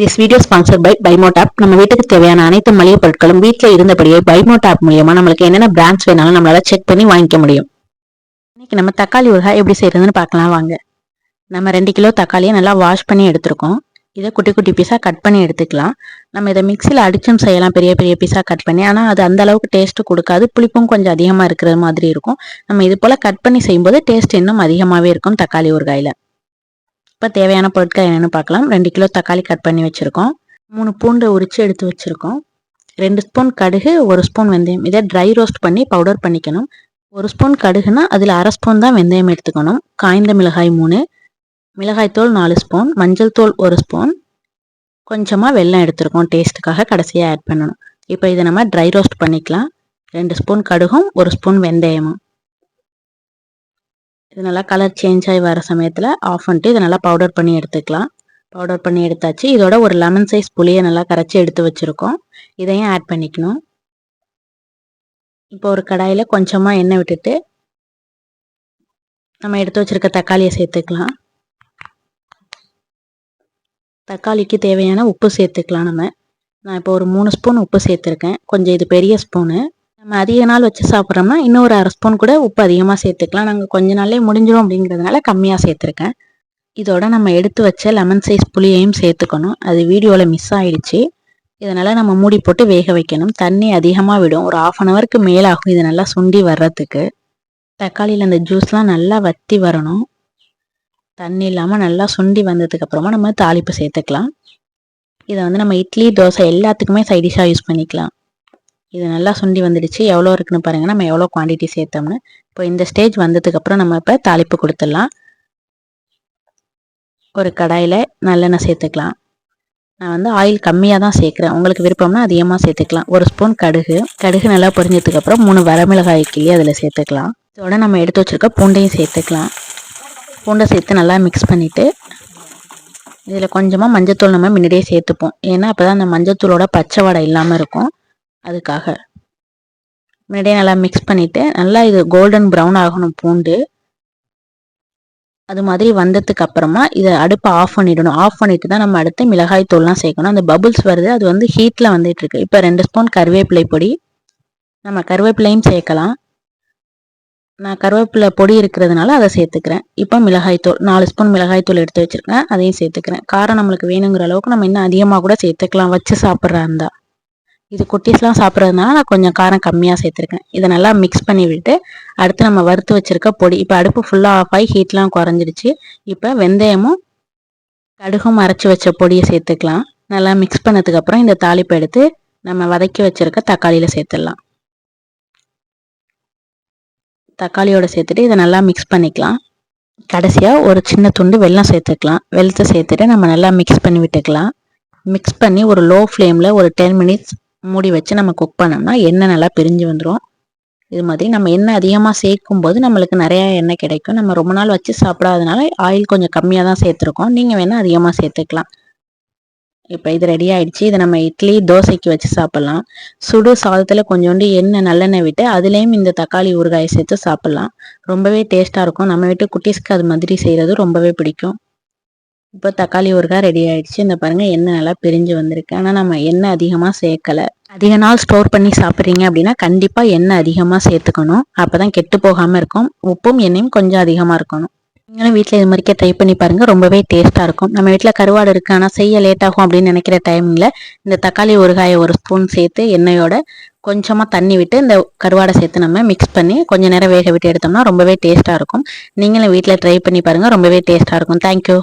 This video sponsor by பைமோட் app நம்ம வீட்டுக்கு தேவையான அனைத்து மளிகை பொருட்களும் வீட்டில் இருந்தபடியே பைமோட் ஆப் மூலியமா நம்மளுக்கு என்னென்ன பிராண்ட்ஸ் வேணாலும் நம்மளால செக் பண்ணி வாங்கிக்க முடியும். இன்னைக்கு நம்ம தக்காளி ஊறுகாய் எப்படி செய்யறதுன்னு பார்க்கலாம் வாங்க. நம்ம ரெண்டு கிலோ தக்காளியை நல்லா வாஷ் பண்ணி எடுத்திருக்கோம். இதை குட்டி குட்டி பீஸாக கட் பண்ணி எடுத்துக்கலாம். நம்ம இதை மிக்சியில் அடிச்சும் செய்யலாம் பெரிய பெரிய பீஸாக கட் பண்ணி. ஆனால் அது அந்த அளவுக்கு டேஸ்ட்டு கொடுக்காது. புளிப்பும் கொஞ்சம் அதிகமாக இருக்கிற மாதிரி இருக்கும். நம்ம இது போல் கட் பண்ணி செய்யும்போது டேஸ்ட் இன்னும் அதிகமாகவே இருக்கும் தக்காளி ஊறுகாயில். இப்போ தேவையான பொருட்கள் என்னென்னு பார்க்கலாம். ரெண்டு கிலோ தக்காளி கட் பண்ணி வச்சுருக்கோம். மூணு பூண்டு உரித்து எடுத்து வச்சுருக்கோம். ரெண்டு ஸ்பூன் கடுகு ஒரு ஸ்பூன் வெந்தயம். இதை ட்ரை ரோஸ்ட் பண்ணி பவுடர் பண்ணிக்கணும். ஒரு ஸ்பூன் கடுகுனா அதில் அரை ஸ்பூன் தான் வெந்தயம் எடுத்துக்கணும். காய்ந்த மிளகாய் மூணு மிளகாய்த்தூள் நாலு ஸ்பூன் மஞ்சள் தூள் ஒரு ஸ்பூன். கொஞ்சமாக வெல்லம் எடுத்துருக்கோம். டேஸ்ட்டுக்காக கடைசியாக ஆட் பண்ணணும். இப்போ இதை நம்ம ட்ரை ரோஸ்ட் பண்ணிக்கலாம். ரெண்டு ஸ்பூன் கடுகும் ஒரு ஸ்பூன் வெந்தயமும். இது நல்லா கலர் சேஞ்ச் ஆகி வர சமயத்தில் ஆஃப் பண்ணிட்டு இதை நல்லா பவுடர் பண்ணி எடுத்துக்கலாம். பவுடர் பண்ணி எடுத்தாச்சு. இதோட ஒரு லெமன் சைஸ் புளியை நல்லா கரைச்சி எடுத்து வச்சுருக்கோம். இதையும் ஆட் பண்ணிக்கணும். இப்போ ஒரு கடாயில் கொஞ்சமாக எண்ணெய் விட்டுட்டு நம்ம எடுத்து வச்சுருக்க தக்காளியை சேர்த்துக்கலாம். தக்காளிக்கு தேவையான உப்பு சேர்த்துக்கலாம் நம்ம. நான் இப்போ ஒரு மூணு ஸ்பூன் உப்பு சேர்த்துருக்கேன். கொஞ்சம் இது பெரிய ஸ்பூனு நம்ம அதிக நாள் வச்சு சாப்பிட்றோம்னா இன்னும் ஒரு அரை ஸ்பூன் கூட உப்பு அதிகமாக சேர்த்துக்கலாம். நாங்கள் கொஞ்ச நாளே முடிஞ்சிடும் அப்படிங்கிறதுனால கம்மியாக சேர்த்துருக்கேன். இதோட நம்ம எடுத்து வச்ச லெமன் சைஸ் புளியையும் சேர்த்துக்கணும். அது வீடியோவில் மிஸ் ஆயிடுச்சு. இதனால் நம்ம மூடி போட்டு வேக வைக்கணும். தண்ணி அதிகமாக விடும். ஒரு ஆஃப் அன் ஹவருக்கு மேலாகும் இது நல்லா சுண்டி வர்றதுக்கு. தக்காளியில் அந்த ஜூஸ்லாம் நல்லா வத்தி வரணும். தண்ணி இல்லாமல் நல்லா சுண்டி வந்ததுக்கப்புறமா நம்ம தாளிப்பு சேர்த்துக்கலாம். இதை வந்து நம்ம இட்லி தோசை எல்லாத்துக்குமே சைடிஷாக யூஸ் பண்ணிக்கலாம். இது நல்லா சுண்டி வந்துடுச்சு. எவ்வளோ இருக்குன்னு பாருங்கள் நம்ம எவ்வளோ குவான்டிட்டி சேர்த்தோம்னு. இப்போ இந்த ஸ்டேஜ் வந்ததுக்கப்புறம் நம்ம இப்போ தாளிப்பு கொடுத்துடலாம். ஒரு கடாயில் நல்லெண்ணெய் சேர்த்துக்கலாம். நான் வந்து ஆயில் கம்மியாக தான் சேர்க்குறேன். உங்களுக்கு விருப்பம்னா அதிகமாக சேர்த்துக்கலாம். ஒரு ஸ்பூன் கடுகு. கடுகு நல்லா பொரிஞ்சதுக்கப்புறம் மூணு வரமிளகாய் கிள்ளி அதில் சேர்த்துக்கலாம். இதோட நம்ம எடுத்து வச்சுருக்க பூண்டையும் சேர்த்துக்கலாம். பூண்டை சேர்த்து நல்லா மிக்ஸ் பண்ணிவிட்டு இதில் கொஞ்சமாக மஞ்சத்தூள் நம்ம முன்னாடியே சேர்த்துப்போம். ஏன்னா அப்போ தான் அந்த மஞ்சத்தூளோட பச்சை வடை இல்லாமல் இருக்கும். அதுக்காக. முன்னாடியே நல்லா மிக்ஸ் பண்ணிவிட்டு நல்லா இது கோல்டன் ப்ரௌன் ஆகணும் பூண்டு. அது மாதிரி வந்ததுக்கு அப்புறமா இதை அடுப்பை ஆஃப் பண்ணிடணும். ஆஃப் பண்ணிட்டு தான் நம்ம அடுத்து மிளகாய் தூள்லாம் சேர்க்கணும். அந்த பபுள்ஸ் வருது அது வந்து ஹீட்டில் வந்துட்டு இருக்கு இப்போ ரெண்டு ஸ்பூன் கருவேப்பிலை பொடி. நம்ம கருவேப்பிலையும் சேர்க்கலாம். நான் கருவேப்பிலை பொடி இருக்கிறதுனால அதை சேர்த்துக்கிறேன். இப்போ மிளகாய்த்தூள் நாலு ஸ்பூன் மிளகாய்த்தூள் எடுத்து வச்சிருக்கேன். அதையும் சேர்த்துக்கிறேன். காரம் நம்மளுக்கு வேணுங்கிற அளவுக்கு நம்ம இன்னும் அதிகமாக கூட சேர்த்துக்கலாம். வச்சு சாப்பிட்றா இருந்தா. இது குட்டீஸ்லாம் சாப்பிட்றதுனால நான் கொஞ்சம் காரம் கம்மியாக சேர்த்துருக்கேன். இதை நல்லா மிக்ஸ் பண்ணி விட்டு அடுத்து நம்ம வறுத்து வச்சுருக்க பொடி இப்போ அடுப்பு ஃபுல்லாக ஆஃப் ஆகி ஹீட்லாம் குறைஞ்சிடுச்சு. இப்போ வெந்தயமும் கடுகும் அரைச்சி வச்ச பொடியை சேர்த்துக்கலாம். நல்லா மிக்ஸ் பண்ணதுக்கப்புறம் இந்த தாளிப்பை எடுத்து நம்ம வதக்கி வச்சுருக்க தக்காளியில் சேர்த்துடலாம். தக்காளியோட சேர்த்துட்டு இதை நல்லா மிக்ஸ் பண்ணிக்கலாம். கடைசியாக ஒரு சின்ன துண்டு வெல்லம் சேர்த்துக்கலாம். வெள்ளத்தை சேர்த்துட்டு நம்ம நல்லா மிக்ஸ் பண்ணி விட்டுக்கலாம். மிக்ஸ் பண்ணி ஒரு லோ ஃப்ளேமில் ஒரு டென் மினிட்ஸ் மூடி வச்சு நம்ம குக் பண்ணோம்னா எண்ணெய் நல்லா பிரிஞ்சு வந்துடும் இது மாதிரி நம்ம எண்ணெய் அதிகமாக சேர்க்கும் போது நம்மளுக்கு நிறையா எண்ணெய் கிடைக்கும். நம்ம ரொம்ப நாள் வச்சு சாப்பிடாதனால ஆயில் கொஞ்சம் கம்மியாக தான் சேர்த்துருக்கோம். நீங்கள் வேணால் அதிகமாக சேர்த்துக்கலாம். இப்போ இது ரெடி ஆயிடுச்சு. இதை நம்ம இட்லி தோசைக்கு வச்சு சாப்பிட்லாம். சுடு சாதத்தில் கொஞ்சோண்டு எண்ணெய் நல்லெண்ணெய் விட்டு அதுலேயும் இந்த தக்காளி ஊறுகாயை சேர்த்து சாப்பிட்லாம். ரொம்பவே டேஸ்ட்டாக இருக்கும். நம்ம வீட்டு குட்டீஸ்க்கு அது மாதிரி செய்கிறது ரொம்பவே பிடிக்கும். இப்போ தக்காளி ஊறுகாய் ரெடி ஆயிடுச்சு. இந்த பாருங்கள் எண்ணெய் நல்லா பிரிஞ்சு வந்திருக்கு. ஆனால் நம்ம எண்ணெய் அதிகமாக சேர்க்கலை. அதிக நாள் ஸ்டோர் பண்ணி சாப்பிட்றீங்க அப்படின்னா கண்டிப்பாக எண்ணெய் அதிகமாக சேர்த்துக்கணும். அப்போ தான் கெட்டு போகாமல் இருக்கும். உப்பும் எண்ணெயும் கொஞ்சம் அதிகமாக இருக்கணும். நீங்களும் வீட்டில் இது மாதிரிக்கே ட்ரை பண்ணி பாருங்கள் ரொம்பவே டேஸ்ட்டாக இருக்கும். நம்ம வீட்டில் கருவாடு இருக்குது ஆனால் செய்ய லேட் ஆகும் அப்படின்னு நினைக்கிற டைமிங்கில் இந்த தக்காளி ஊறுகாயை ஒரு ஸ்பூன் சேர்த்து எண்ணெயோட கொஞ்சமாக தண்ணி விட்டு இந்த கருவாடை சேர்த்து நம்ம மிக்ஸ் பண்ணி கொஞ்சம் நேரம் வேக விட்டு எடுத்தோம்னா ரொம்பவே டேஸ்ட்டாக இருக்கும். நீங்களும் வீட்டில் ட்ரை பண்ணி பாருங்கள் ரொம்பவே டேஸ்ட்டாக இருக்கும். தேங்க்யூ